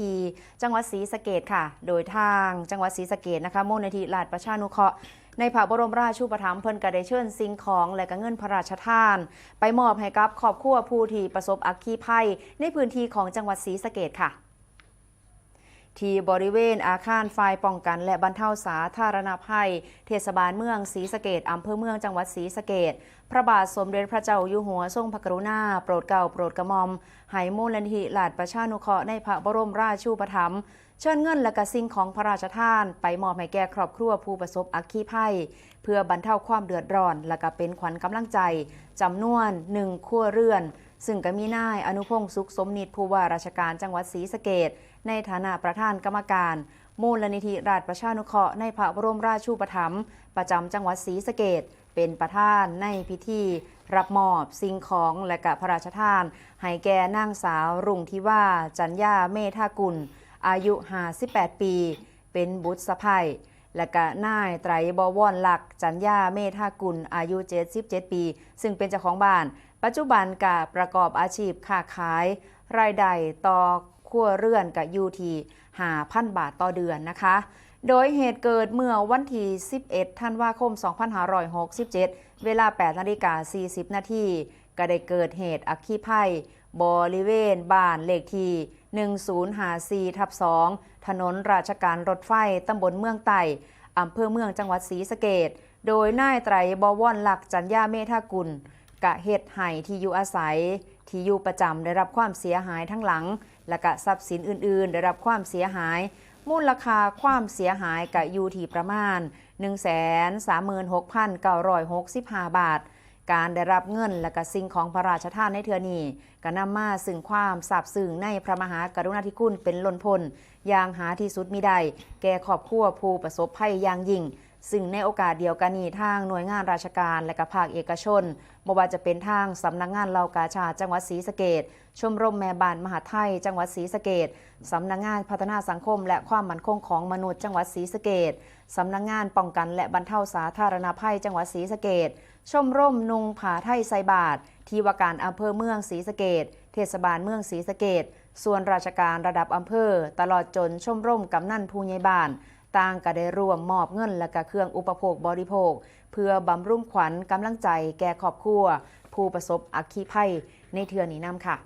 ธี จังหวัดศรีสะเกดค่ะ โดยทางจังหวัดศรีสะเกดนะคะมูลนิธิลาดประชานุเคราะห์ในพระบรมราชูปถัมภ์เพิ่นก็ได้เชิญสิ่งของและก็เงินพระราชทาน ไปมอบให้กับครอบครัวผู้ที่ประสบอัคคีภัย ในพื้นที่ของจังหวัดศรีสะเกดค่ะ ที่บริเวณอาคารฝ่ายป้องกันและบรรเทาสาธารณภัย เทศบาลเมืองศรีสะเกดอำเภอเมืองจังหวัดศรีสะเกดพระบาทสมเด็จพระเจ้าอยู่หัวทรงพระกรุณา โปรดเกล้าโปรดกระหม่อมให้มูลนิธิราชประชานุเคราะห์ในพระบรมราชูปถัมภ์เชิญเงินและกสิ่งของพระราชทาน ไปมอบให้แก่ครอบครัวผู้ประสบอัคคีภัย เพื่อบรรเทาความเดือดร้อน และก็เป็นขวัญกำลังใจจำนวนหนึ่งครัวเรือน ซึ่งก็มีนายอนุพงศ์สุขสมนิตผู้ว่าราชการจังหวัดศรีสะเกดในฐานะประธานกรรมการ มูลนิธิราชประชานุเคราะห์ในพระบรมราชูปถัมภ์ประจำจังหวัดศรีสะเกดเป็นประธานในพิธี รับมอบสิ่งของและกะพระราชทาน ให้แก่นางสาวรุ่งทิว่า จันยาเมธากุล อายุ 58 ปี เป็นบุตรสะใภ้ และก็นายไตรบวรหลักจันยาเมธากุลอายุ 77 ปี ซึ่งเป็นเจ้าของบ้าน ปัจจุบันกะประกอบอาชีพค้าขาย รายได้ต่อครัวเรือนกับยูที5,000บาทต่อเดือนนะคะ โดยเหตุเกิดเมื่อวันที่ 11 ธันวาคม 2567 เวลา 8 นาฬิกา 40 นาทีก็ได้เกิดเหตุอัคคีภัยบริเวณบ้านเลขที่ 1054ทับ2ถนนราชการรถไฟตำบลเมืองไต่อำเภอเมืองจังหวัดศรีสะเกดโดยนายไตรบวรหลักจันยาเมธากุล กะเฮ็ดให้ที่อยู่อาศัย ที่อยู่ประจำได้รับความเสียหายทั้งหลัง และกะทรัพย์สินอื่น ๆ ได้รับความเสียหาย มูลค่าความเสียหายกะอยู่ที่ประมาณ 136,965 บาท การได้รับเงินและก็สิ่งของพระราชทานในเทือนี้ก็นำมาซึ่งความสาบซึ้งในพระมหากรุณาธิคุณเป็นล้นพ้นอย่างหาที่สุดมิได้แก่ขอบครัวผู้ประสบภัยอย่างยิ่ง ซึ่งในโอกาสเดียวกันนี้ทางหน่วยงานราชการและก็ภาคเอกชนบ่ว่าจะเป็นทางสำนักงานเหล่ากาชาจังหวัดศรีสะเกดชมรมแม่บ้านมหาไทย จังหวัดศรีสะเกดสำนักงานพัฒนาสังคม และความมั่นคงของมนุษย์จังหวัดศรีสะเกดสำนักงานป้องกันและบรรเทาสาธารณภัย จังหวัดศรีสะเกดชมรมนุงผาไทยไซบาทที่ว่าการอำเภอเมืองศรีสะเกดเทศบาลเมืองศรีสะเกดส่วนราชการระดับอำเภอ ตลอดจนชมรมกำนันผู้ใหญ่บ้าน ต่างก็ได้ร่วมมอบเงินและก็เครื่องอุปโภคบริโภค เพื่อบำรุงขวัญกำลังใจแก่ครอบครัว ผู้ประสบอัคคีภัยในเทือนี้นำค่ะ